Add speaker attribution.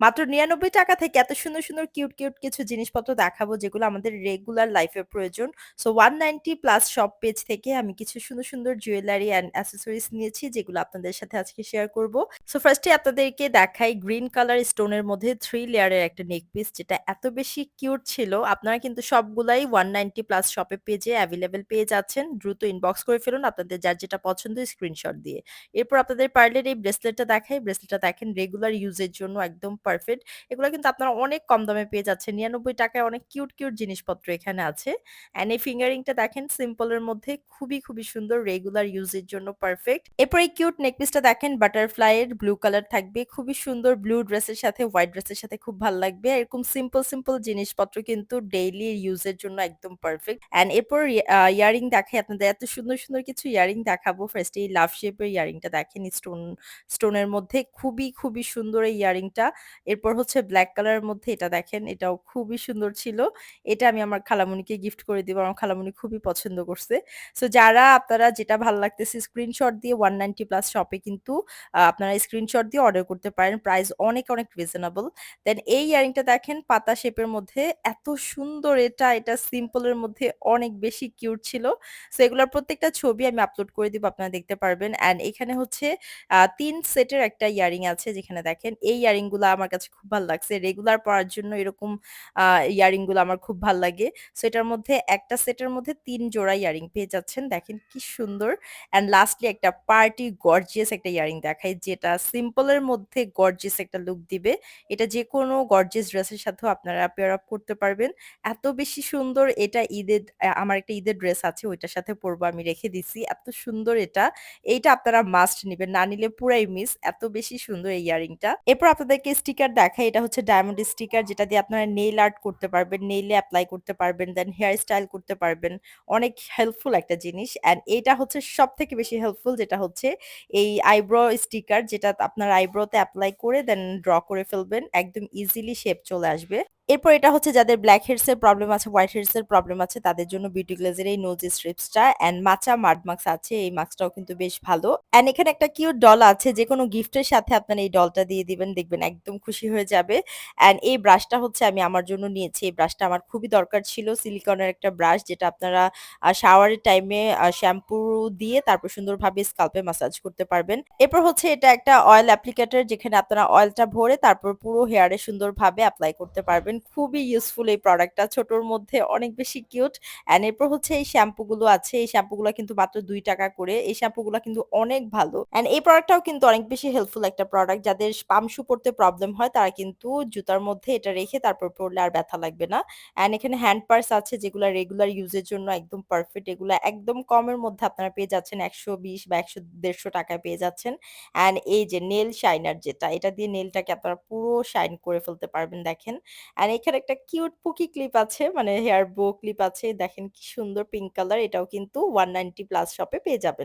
Speaker 1: মাত্র ৳৯৯ থেকে এত সুন্দর, সুন্দর কিউট, কিউট কিছু জিনিসপত্র দেখাবো যেগুলো আমাদের রেগুলার লাইফ প্রয়োজন। সো 190 প্লাস শপ পেজ থেকে আমি কিছু সুন্দর, সুন্দর জুয়েলারি অ্যান্ড অ্যাসেসরিজ নিয়েছি যেগুলো আপনাদের সাথে আজকে শেয়ার করব। সো ফার্স্ট আপনাদেরকে দেখাই গ্রিন কালার স্টোন এর মধ্যে থ্রি লেয়ার এর একটা নেক পিস যেটা এত বেশি কিউট ছিল। আপনারা কিন্তু সবগুলাই 190 প্লাস শপে পেজে অ্যাভেলেবেল পেয়ে যাচ্ছেন। দ্রুত ইনবক্স করে ফেলুন আপনাদের যার যেটা পছন্দ স্ক্রিনশট দিয়ে। এরপর আপনাদের পার্লের এই ব্রেসলেটটা দেখাই। ব্রেসলেটটা দেখেন রেগুলার ইউজ এর জন্য একদম পারফেক্ট। এগুলা কিন্তু আপনারা অনেক কম দামে পেয়ে যাচ্ছেন। ৳৯৯ অনেক কিউট, কিউট জিনিসপত্র এখানে আছে। অ্যান্ড এই ফিঙ্গারিং টা দেখেন সিম্পল এর মধ্যে খুবই, খুবই সুন্দর রেগুলার ইউজ এর জন্য পারফেক্ট। এরপর এই কিউট নেকপিসটা দেখেন বাটারফ্লাই এর ব্লু কালার থাকবে। খুবই সুন্দর ব্লু ড্রেসের সাথে হোয়াইট ড্রেসের সাথে খুব ভালো লাগবে। এরকম সিম্পল, সিম্পল জিনিসপত্র কিন্তু ডেইলি ইউজের জন্য একদম পারফেক্ট। অ্যান্ড এরপর ইয়ারিং দেখাই আপনাদের এত সুন্দর, সুন্দর কিছু ইয়ারিং দেখাবো। ফার্স্ট এই লাভ শেপ এর ইয়ারিং টা দেখেন স্টোন স্টোন এর মধ্যে খুবই, খুবই সুন্দর এই ইয়ারিং টা। এরপর হচ্ছে ব্লাক কালারের মধ্যে এটা দেখেন এটাও খুবই সুন্দর ছিল। এটা আমি আমার খালামণিকে গিফট করে দিব। আমার খালামণি খুবই পছন্দ করছে। সো যারা আপনারা যেটা ভালো লাগতেছে স্ক্রিনশট দিয়ে 190 প্লাস শপে কিন্তু আপনারা স্ক্রিনশট দিয়ে অর্ডার করতে পারেন। প্রাইস অনেক, অনেক রিজনেবল। দেন এই ইয়ারিং টা দেখেন পাতা শেপের মধ্যে এত সুন্দর এটা, এটা সিম্পল এর মধ্যে অনেক বেশি কিউট ছিল। সো এগুলার প্রত্যেকটা ছবি আমি আপলোড করে দিব আপনারা দেখতে পারবেন। অ্যান্ড এখানে হচ্ছে ৩ সেটের একটা ইয়ারিং আছে যেখানে দেখেন এই ইয়ারিংগুলা আমার কাছে খুব ভালো লাগছে। রেগুলার পড়ার জন্য এরকম ইয়ারিংগুলো আমার খুব ভালো লাগে। সো এটার মধ্যে একটা সেটের মধ্যে ৩ জোড়া ইয়ারিং পেয়ে যাচ্ছেন। দেখেন কি সুন্দর। অ্যান্ড লাস্টলি একটা পার্টি গর্জিয়াস একটা ইয়ারিং দেখাই, যেটা সিম্পল এর মধ্যে গর্জিয়াস একটা লুক দিবে। এটা যেকোনো গর্জিয়াস ড্রেসের সাথেও আপনারা পেয়ার আপ করতে পারবেন। এত বেশি সুন্দর এটা ঈদের আমার একটা ঈদের ড্রেস আছে, ওইটার সাথে পরবো, আমি রেখে দিছি। এত সুন্দর এটা। এইটা আপনারা মাস্ট নিবেন। না নিলে পুরাই মিস। এত বেশি সুন্দর এই ইয়ারিং টা। এরপর আপনাদেরকে স্টিকার দেখাই। এটা হচ্ছে ডায়মন্ড স্টিকার যেটা দিয়ে আপনারা নেইল আর্ট করতে পারবেন, নেইলে অ্যাপ্লাই করতে পারবেন, দেন হেয়ার স্টাইল করতে পারবেন। অনেক হেল্পফুল একটা জিনিস। অ্যান্ড এটা হচ্ছে সব থেকে বেশি হেল্পফুল যেটা হচ্ছে এই আইব্রো স্টিকার যেটা আপনার আইব্রোতে অ্যাপ্লাই করে দেন ড্র করে ফেলবেন। একদম ইজিলি শেপ চলে আসবে। এরপর এটা হচ্ছে যাদের ব্ল্যাক হেডস এর প্রবলেম আছে, হোয়াইট হেডস এর প্রবলেম আছে তাদের জন্য বিউটি গ্লেজ এর এই নোজ স্ট্রিপস টা অ্যান্ড মাচা মাড মাস্ক আছে। এই মাস্কটাও কিন্তু বেশ ভালো। অ্যান্ড এখানে একটা কিউট ডল আছে। যেকোনো গিফটের সাথে আপনারা এই ডলটা দিয়ে দিবেন। দেখবেন একদম খুশি হয়ে যাবে। অ্যান্ড এই ব্রাশটা হচ্ছে আমি আমার জন্য নিয়েছি। এই ব্রাশটা আমার খুবই দরকার ছিল। সিলিকনের একটা ব্রাশ যেটা আপনারা শাওয়ারের টাইমে শ্যাম্পু দিয়ে তারপর সুন্দরভাবে স্কাল্পে ম্যাসাজ করতে পারবেন। এরপর হচ্ছে এটা একটা অয়েল অ্যাপ্লিকেটর যেখানে আপনারা অয়েলটা ভরে তারপর পুরো হেয়ারে সুন্দরভাবে অ্যাপ্লাই করতে পারবেন। খুবই ইউজফুল এই প্রোডাক্টটা ছোটর মধ্যে অনেক বেশি কিউট। অ্যান্ড এরপর হচ্ছে এই শ্যাম্পু গুলো আছে। এই শ্যাম্পু গুলা কিন্তু মাত্র ৳২ করে। এই শ্যাম্পু গুলা কিন্তু অনেক ভালো। অ্যান্ড এই প্রোডাক্টটাও কিন্তু অনেক বেশি হেল্পফুল একটা প্রোডাক্ট। যাদের পাম শু পড়তে প্রবলেম হয়, তারা কিন্তু জুতার মধ্যে এটা রেখে তারপর পড়লে আর ব্যথা লাগবে না। অ্যান্ড এখানে হ্যান্ড পার্স আছে যেগুলা রেগুলার ইউজ এর জন্য একদম পারফেক্ট। এগুলা একদম কমের মধ্যে আপনারা পেয়ে যাচ্ছেন ৳১২০ বা ৳১০০-১৫০ টাকায় পেয়ে যাচ্ছেন। অ্যান্ড এই যে নেল শাইনার যেটা, এটা দিয়ে নেলটাকে আপনারা পুরো শাইন করে ফেলতে পারবেন, দেখেন। এখানে একটা কিউট পুকি ক্লিপ আছে মানে হেয়ার বো ক্লিপ আছে। দেখেন কি সুন্দর পিঙ্ক কালার এটাও কিন্তু 190 প্লাস শপে পেয়ে যাবেন।